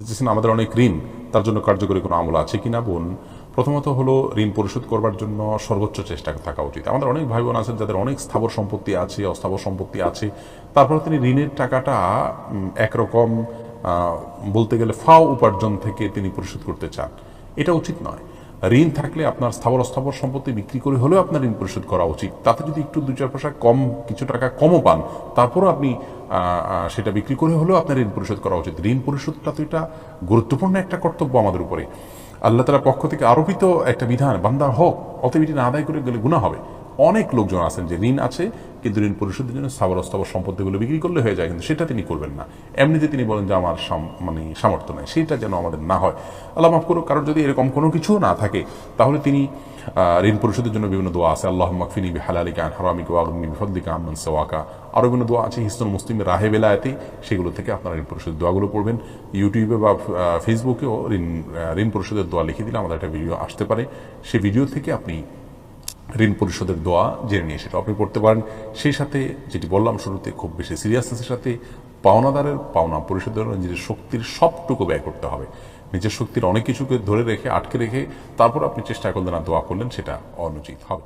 দেখতেছেন আমাদের অনেক ঋণ, তার জন্য কার্যকরী কোনো আমল আছে কিনা? বোন, প্রথমত হলো ঋণ পরিশোধ করবার জন্য সর্বোচ্চ চেষ্টা থাকা উচিত। আমাদের অনেক ভাই বোন আছেন যাদের অনেক স্থাবর সম্পত্তি আছে, অস্থাবর সম্পত্তি আছে। তারপরে তিনি ঋণের টাকাটা একরকম বলতে গেলে ফাও উপার্জন থেকে তিনি পরিশোধ করতে চান। এটা উচিত নয়। ঋণ থাকলে আপনার স্থাবর অস্থাবর সম্পত্তি বিক্রি করে হলেও আপনার ঋণ পরিশোধ করা উচিত। তাতে যদি একটু দু চার পয়সা কম, কিছু টাকা কমও পান, তারপরও আপনি সেটা বিক্রি করে হলেও আপনার ঋণ পরিশোধ করা উচিত। ঋণ পরিশোধটা তো এটা গুরুত্বপূর্ণ একটা কর্তব্য আমাদের উপরে। আল্লাহ তালার পক্ষ থেকে আরোপিত একটা বিধান বান্দার হোক, অতএব এটি না আদায় করে গেলে গুণা হবে। অনেক লোকজন আছেন যে ঋণ আছে, কিন্তু ঋণ পরিশোধের জন্য স্থাবর অস্থাবর সম্পত্তিগুলো বিক্রি করলে হয়ে যায়, কিন্তু সেটা তিনি করবেন না। এমনিতে তিনি বলেন যে আমার মানে সামর্থ্য নাই, সেটা যেন আমাদের না হয়। আল্লাহ মাফ করুক, কারোর যদি এরকম কোনো কিছু না থাকে, তাহলে তিনি ঋণ পরিশোধের জন্য বিভিন্ন দোয়া আছে আল্লাহ মাকফিনি বি হালালিকা আন হারামিকা ওয়াগনি বিফদ্দিকা আমান সাওয়াকা। আরও বিভিন্ন দোয়া আছে হিসন মুসলিমের রাহে বেলায়াতে, সেগুলো থেকে আপনারা ঋণ পরিশোধের দোয়াগুলো পড়বেন। ইউটিউবে বা ফেসবুকেও ঋণ ঋণ পরিশোধের দোয়া লিখে দিলে আমাদের একটা ভিডিও আসতে পারে। সেই ভিডিও থেকে আপনি ঋণ পরিশোধের দোয়া জেনে নিয়ে সেটা আপনি পড়তে পারেন। সেই সাথে যেটি বললাম শুরুতে, খুব বেশি সিরিয়াসনেসের সাথে, পাওনাদারের পাওনা পরিশোধের নিজের শক্তির সবটুকু ব্যয় করতে হবে। নিজের শক্তির অনেক কিছুকে ধরে রেখে, আটকে রেখে, তারপর আপনি চেষ্টা করলেন আর দোয়া করলেন, সেটা অনুচিত হবে।